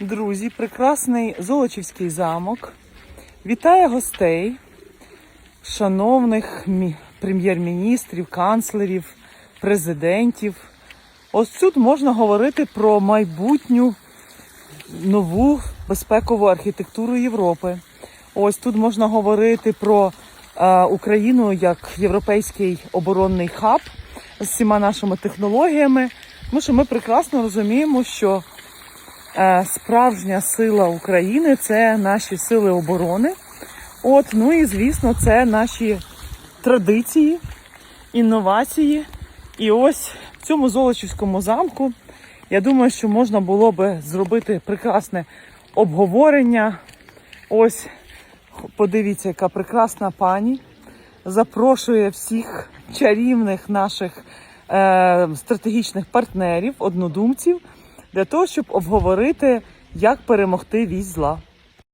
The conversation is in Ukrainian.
Друзі, прекрасний Золочівський замок. Вітає гостей, шановних прем'єр-міністрів, канцлерів, президентів. Ось тут можна говорити про майбутню нову безпекову архітектуру Європи. Ось тут можна говорити про е, Україну як європейський оборонний хаб з всіма нашими технологіями. Тому що ми прекрасно розуміємо, що справжня сила України це наші сили оборони. От, ну і звісно, це наші традиції, інновації. І ось в цьому Золочівському замку я думаю, що можна було би зробити прекрасне обговорення. Ось подивіться, яка прекрасна пані запрошує всіх чарівних наших е, стратегічних партнерів, однодумців, для того, щоб обговорити, як перемогти вісь зла.